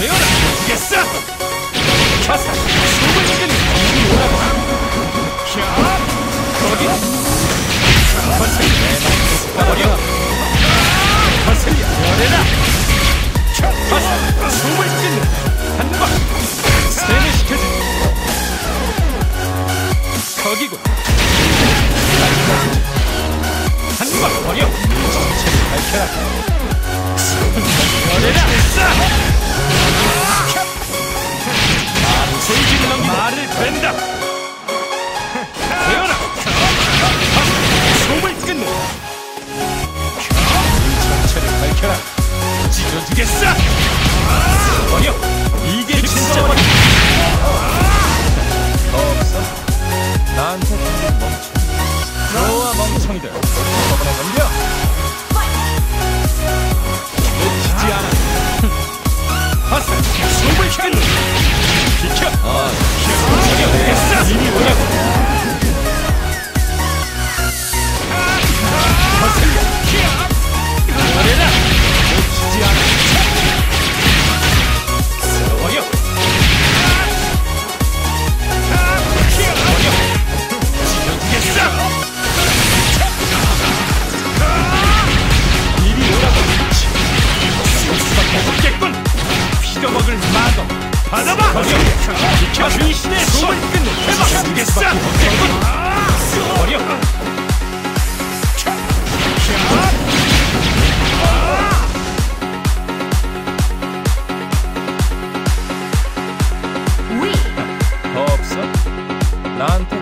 내어라 죽겠어 자살 숨을 끊는 이리 오라고 캬 거기 거슬려 버려 거슬려 열애라 자살 숨을 끊는 한방 세뇌시켜주지 거기군 한방 버려 정체를 밝혀라 열애라 찢어주겠어 버려 이게 진짜 버려 더 없어? 나한테 멍청이 너와 멍청이들. 넘겨 받아봐! 버려! 지켜! 귀신의 숨을 끊는 해방! 죽겠어! 버려! 없어? 나한테